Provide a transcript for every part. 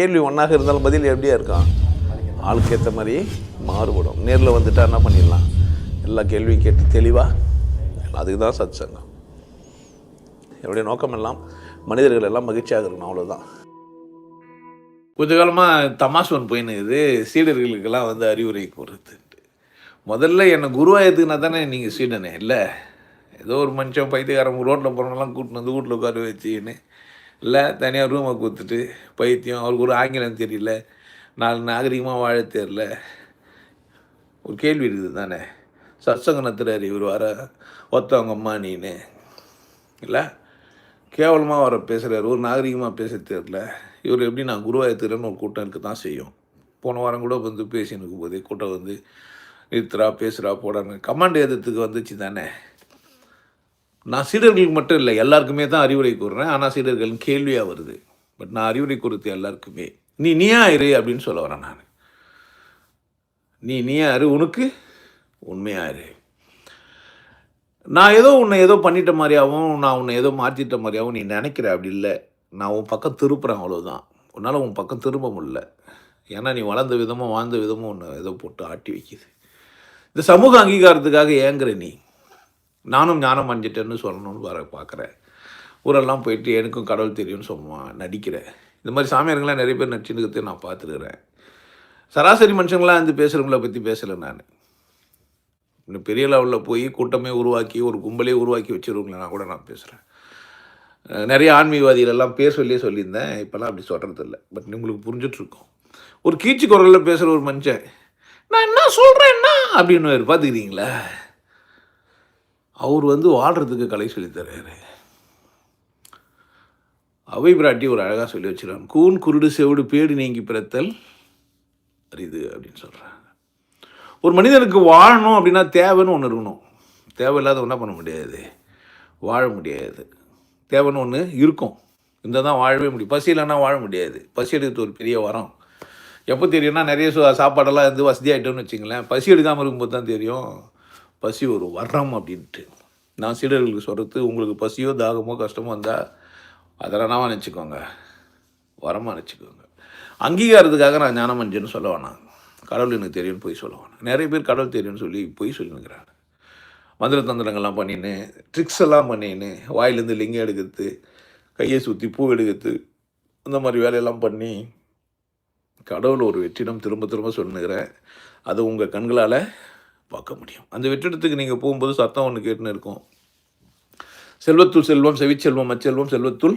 கேள்வி ஒன்றாக இருந்தாலும் பதில் எப்படியா இருக்கான் ஆளுக்கு ஏற்ற மாதிரி மாறுபடும். நேரில் வந்துட்டா என்ன பண்ணிடலாம்? எல்லா கேள்வியும் கேட்டு தெளிவாக அதுக்கு தான் சத் சங்கம் என்னுடைய நோக்கம் எல்லாம் மனிதர்கள் எல்லாம் மகிழ்ச்சியாக இருக்கணும் அவ்வளோதான் கொஞ்ச காலமாக தமாஷ் ஒன்று போயினுக்குது சீடர்களுக்கெல்லாம் வந்து அறிவுரை கூறுறதுன்ட்டு முதல்ல என்னை குருவாக எடுத்துக்கினா தானே நீங்கள் சீடனே இல்லை? ஏதோ ஒரு மனுஷன் பைத்தியக்காரன் ரோட்டில் போகிறவங்களாம் கூட்டின்னு வந்து வீட்டில் உட்கார வச்சுன்னு இல்லை தனியாக ரூமை கொடுத்துட்டு பைத்தியம் அவருக்கு ஒரு ஆங்கிலம் தெரியல. நாலு நாகரிகமாக வாழ தெரியல. ஒரு கேள்வி இருக்குது தானே? சத்சங்க நடத்துறாரு இவர் வர ஒத்தவங்க அம்மா நீனு. இல்லை? கேவலமாக வர பேசுகிறாரு ஒரு நாகரிகமாக பேச தெரில இவர் எப்படி நான் குருவாயத்துறேன்னு ஒரு கூட்டம் இருக்க தான் செய்யும். போன வாரம் கூட வந்து பேசின்னு போதே கூட்டம் வந்து நிறுத்துறா பேசுகிறா போடான்னு. கமாண்ட் எதிர்த்துக்கு வந்துச்சு தானே? நான் சீடர்களுக்கு மட்டும் இல்லை எல்லாருக்குமே தான் அறிவுரை கூறுறேன். ஆனால் சீடர்கள் கேள்வியாக வருது. பட் நான் அறிவுரை கொடுத்து எல்லாருக்குமே. நீ நீயா இரு அப்படின்னு சொல்ல வரேன் நான். நீ நீயா இரு உனக்கு உண்மையாக இரு. நான் ஏதோ உன்னை ஏதோ பண்ணிட்ட மாதிரியாகவும் நான் உன்னை ஏதோ மாற்றிட்ட மாதிரியாகவும் நீ நினைக்கிற அப்படி இல்லை. நான் உன் பக்கம் திருப்புறேன் அவ்வளோதான் உன்னால் உன் பக்கம் திரும்ப முடியல. ஏன்னா நீ வளர்ந்த விதமும் வாழ்ந்த விதமும் உன்னை ஏதோ போட்டு ஆட்டி வைக்குது. இந்த சமூக அங்கீகாரத்துக்காக ஏங்குற நீ. நானும் ஞானம் அஞ்சிட்டேன்னு சொல்லணும்னு வர பார்க்குறேன். ஊரெல்லாம் போயிட்டு எனக்கும் கடவுள் தெரியும்னு சொல்லுவான் நடிக்கிறேன் இந்த மாதிரி சாமியாருங்களாம் நிறைய பேர் நடிச்சுன்னு நான் பார்த்துருக்குறேன். சராசரி மனுஷங்களாம் வந்து பேசுகிறவங்கள பற்றி பேசலை நான். இன்னும் பெரிய லெவலில் போய் கூட்டமே உருவாக்கி ஒரு கும்பலே உருவாக்கி வச்சுருவங்களா கூட நான் பேசுகிறேன் நிறைய ஆன்மீகவாதிகளெல்லாம் பேர் சொல்லியே சொல்லியிருந்தேன் இப்போல்லாம் அப்படி சொல்கிறது இல்லை பட் உங்களுக்கு புரிஞ்சிட்ருக்கோம். ஒரு கீச்சு குரலில் பேசுகிற ஒரு மனுஷன் நான் என்ன சொல்கிறேன்னா அப்படின்னு பார்த்துக்கிறீங்களா? அவர் வந்து வாழ்கிறதுக்கு கலை சொல்லித்தர்றாரு அவை பிராட்டி ஒரு அழகாக சொல்லி வச்சிருக்காங்க. கூன் குருடு செவிடு பேடு நீங்கி பிறத்தல் அரிது அப்படின்னு சொல்கிறாங்க ஒரு மனிதனுக்கு வாழணும் அப்படின்னா தேவைன்னு ஒன்று இருக்கணும். தேவையில்லாத ஒன்றா பண்ண முடியாது. வாழ முடியாது. தேவைன்னு ஒன்று இருக்கும். இந்த தான் வாழவே முடியும். பசி இல்லைன்னா வாழ முடியாது. பசி எடுக்கிறது ஒரு பெரிய வரம். எப்போ தெரியும்னா நிறைய சாப்பாடெல்லாம் வந்து வசதியாகிட்டோன்னு வச்சுங்களேன் பசி எடுக்காமல் இருக்கும்போது தான் தெரியும். பசி ஒரு வர்ணம் அப்படின்ட்டு. நான் சீடர்களுக்கு சொல்கிறது உங்களுக்கு பசியோ தாகமோ கஷ்டமோ வந்தால் அதெல்லாம் நினச்சிக்கோங்க. வரமாக நினச்சிக்கோங்க. அங்கீகாரத்துக்காக நான் ஞானமஞ்சன்னு சொல்ல வேணாம். கடவுள் எனக்கு தெரியும்னு போய் சொல்ல நிறைய பேர் கடவுள் தெரியும்னு சொல்லி பொய் சொல்லினுக்கிறாங்க. மந்திர தந்திரங்கள்லாம் பண்ணின்னு ட்ரிக்ஸ் எல்லாம் பண்ணின்னு வாயிலேருந்து லிங்கம் எடுக்கிறது கையை சுற்றி பூ எடுக்கிறது இந்த மாதிரி வேலையெல்லாம் பண்ணி கடவுள் ஒரு வெற்றிடம் திரும்ப திரும்ப சொல்லுகிறேன் அது உங்கள் கண்களால் பார்க்க முடியும். அந்த வெற்றிடத்துக்கு நீங்கள் போகும்போது சத்தம் ஒன்று கேட்டுன்னு இருக்கும். செல்வத்துள் செல்வம் செவிச்செல்வம் அச்செல்வம் செல்வத்துள்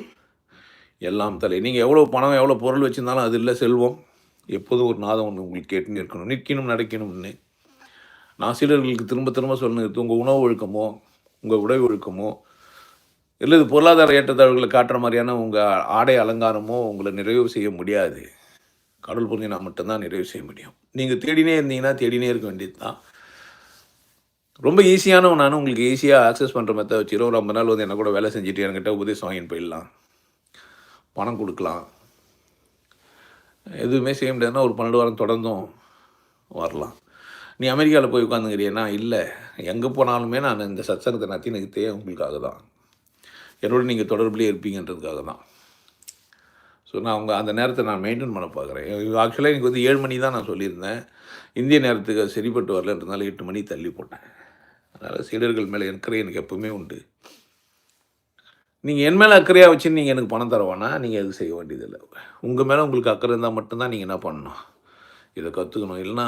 எல்லாம் தலை. நீங்கள் எவ்வளோ பணம் எவ்வளோ பொருள் வச்சுருந்தாலும் அது இல்லை செல்வம். எப்போதும் ஒரு நாதம் ஒன்று உங்களுக்கு கேட்டுன்னு இருக்கணும். நிற்கணும் நடக்கணும்னு. நான் சீடர்களுக்கு திரும்ப திரும்ப சொல்லணும் உங்கள் உணவு ஒழுக்கமோ உங்கள் உடை ஒழுக்கமோ இல்லை இது பொருளாதார ஏற்றத்தாழ்வுகளை காட்டுற மாதிரியான உங்கள் ஆடை அலங்காரமோ உங்களை நிறைவு செய்ய முடியாது. கடவுள் புரிஞ்சினா மட்டும்தான் நிறைவு செய்ய முடியும். நீங்கள் தேடினே இருந்தீங்கன்னா தேடினே இருக்க வேண்டியது தான் ரொம்ப ஈஸியான நான் உங்களுக்கு ஈஸியாக ஆக்சஸ் பண்ணுற மாதிரி வச்சுக்கிறோம் ஒரு ஐம்பது நாள் வந்து என்ன கூட வேலை செஞ்சுட்டு என்கிட்ட உபதேசம் வாங்கின்னு போயிடலாம். பணம் கொடுக்கலாம். எதுவுமே செய்ய முடியாதுன்னா ஒரு பன்னெண்டு வாரம் தொடர்ந்தும் வரலாம். நீ அமெரிக்காவில் போய் உட்காந்துங்கிறியன்னா இல்லை. எங்கே போனாலுமே நான் இந்த சத்சங்கத்தை நத்தினத்தே உங்களுக்காக தான். என்னோட நீங்கள் தொடர்புலேயே இருப்பீங்கன்றதுக்காக தான். ஸோ நான் அவங்க அந்த நேரத்தை நான் மெயின்டைன் பண்ண பார்க்குறேன். ஆக்சுவலாக எனக்கு வந்து ஏழு மணி தான் நான் சொல்லியிருந்தேன். இந்திய நேரத்துக்கு சரிப்பட்டு வரலன்றதுனால எட்டு மணி தள்ளி போட்டேன். அதனால் சீடர்கள் மேலே அக்கறை எனக்கு எப்பவுமே உண்டு. நீங்கள் என் மேலே அக்கறையாக வச்சு நீங்கள் எனக்கு பணம் தரவானா? நீங்கள் எதுவும் செய்ய வேண்டியதில்லை. உங்கள் மேலே உங்களுக்கு அக்கறை இருந்தால் மட்டும்தான் நீங்கள் என்ன பண்ணணும்? இதை கற்றுக்கணும் இல்லைன்னா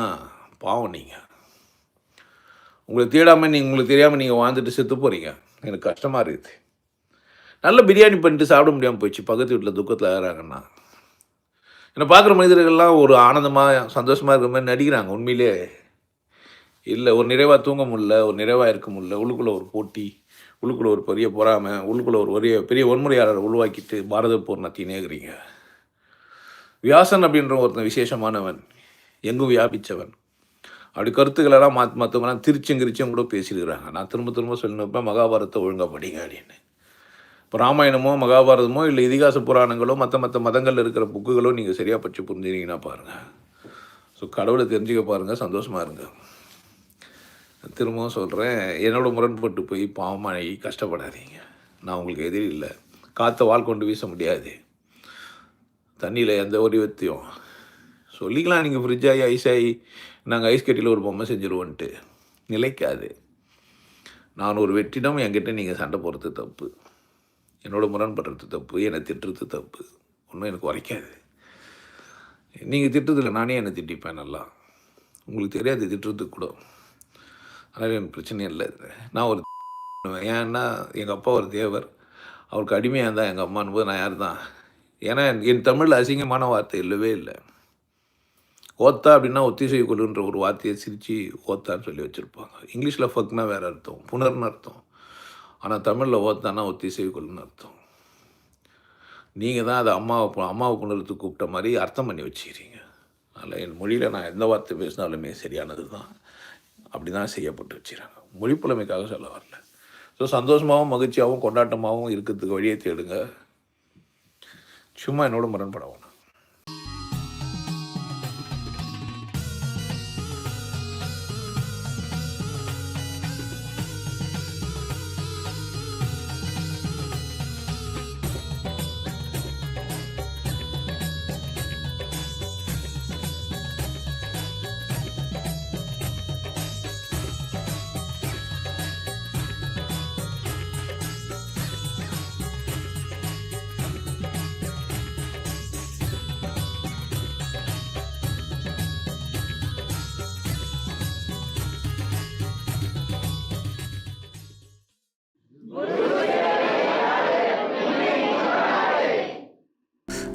பாவம் நீங்கள் உங்களை தேடாமல் நீங்கள் உங்களுக்கு தெரியாமல் நீங்கள் வாழ்ந்துட்டு செத்து போகிறீங்க எனக்கு கஷ்டமாக இருக்குது. நல்ல பிரியாணி பண்ணிட்டு சாப்பிட முடியாமல் போயிடுச்சு. பக்கத்து வீட்டில் துக்கத்தில் ஆகிறாங்கன்னா. என்னை பார்க்குற மனிதர்கள்லாம் ஒரு ஆனந்தமாக சந்தோஷமாக இருக்கிற மாதிரி நடிக்கிறாங்க. உண்மையிலே இல்லை ஒரு நிறைவாக தூங்க முடியல ஒரு நிறைவாக இருக்க முடியல உள்ளுக்குள்ளே ஒரு போட்டி உள்ளுக்குள்ளே ஒரு பெரிய பொறாமை உள்ளுக்குள்ளே ஒரு பெரிய பெரிய வன்முறையாளரை உருவாக்கிட்டு பாரத போர் தினேகிறீங்க வியாசன் அப்படின்ற ஒருத்தன் விசேஷமானவன் எங்கும் வியாபித்தவன் அப்படி கருத்துக்களெல்லாம் மாற்ற மற்றவங்களாம் திருச்சும் கிரிச்சும் கூட பேசியிருக்கிறாங்க. நான் திரும்ப திரும்ப சொல்லினப்ப மகாபாரத்தை ஒழுங்காக படிங்க அப்படின்னு. இப்போ ராமாயணமோ மகாபாரதமோ இல்லை இதிகாச புராணங்களோ மற்ற மற்ற மதங்களில் இருக்கிற புக்குகளோ நீங்கள் சரியாக பற்றி புரிஞ்சுனீங்கன்னா பாருங்கள் ஸோ கடவுளை தெரிஞ்சுக்க பாருங்கள் சந்தோஷமாக இருங்க. திரும்பவும் சொல்கிறேன் என்னோட முரண்பட்டு போய் பாவமாகி கஷ்டப்படாதீங்க. நான் உங்களுக்கு எதிரி இல்லை. காற்றை வால் கொண்டு வீச முடியாது. தண்ணியில் எந்த வடிவத்தையும் சொல்லிக்கலாம் நீங்கள் ஃப்ரிட்ஜாகி ஐஸாகி நாங்கள் ஐஸ் கட்டியில் ஒரு பொம்மை செஞ்சுருவோன்ட்டு. நிலைக்காது. நான் ஒரு வெற்றிடம் என்கிட்ட நீங்கள் சண்டை போடுறது தப்பு. என்னோட முரண்படுறது தப்பு என்னை திட்டுறது தப்பு. ஒன்றும் எனக்கு உரைக்காது. நீங்கள் திட்டுறதில்ல நானே என்னை திட்டிப்பேன் நல்லா. உங்களுக்கு தெரியாது திட்டுறதுக்கு கூட. அதனால் எனக்கு பிரச்சனையே இல்லை இது. நான் ஒரு ஏன்னா எங்கள் அப்பா ஒரு தேவர். அவருக்கு அடிமையாக இருந்தால் எங்கள் அம்மான்னு போது நான் யார் தான் ஏன்னா என் தமிழில் அசிங்கமான வார்த்தை இல்லவே இல்லை. ஓத்தா அப்படின்னா ஒத்திசை கொள்ளுன்ற ஒரு வார்த்தையை சிரித்து ஓத்தான்னு சொல்லி வச்சுருப்பாங்க. இங்கிலீஷில் ஃபக்னா வேறு அர்த்தம். புனர்னு அர்த்தம். ஆனால் தமிழில் ஓத்தானா ஒத்திசை கொள்ளுன்னு அர்த்தம். நீங்கள் தான் அதை அம்மாவை அம்மாவை புணர்த்து கூப்பிட்ட மாதிரி அர்த்தம் பண்ணி வச்சுக்கிறீங்க. அதனால் என் மொழியில் நான் எந்த வார்த்தை பேசினாலுமே சரியானது தான் அப்படி தான் செய்யப்பட்டு வச்சுக்கிறாங்க. மொழி புலமைக்காக சொல்ல வரல. ஸோ சந்தோஷமாகவும் மகிழ்ச்சியாகவும் கொண்டாட்டமாகவும் இருக்கிறதுக்கு வழியை தேடுங்க. சும்மா என்னோட முரண்படவும்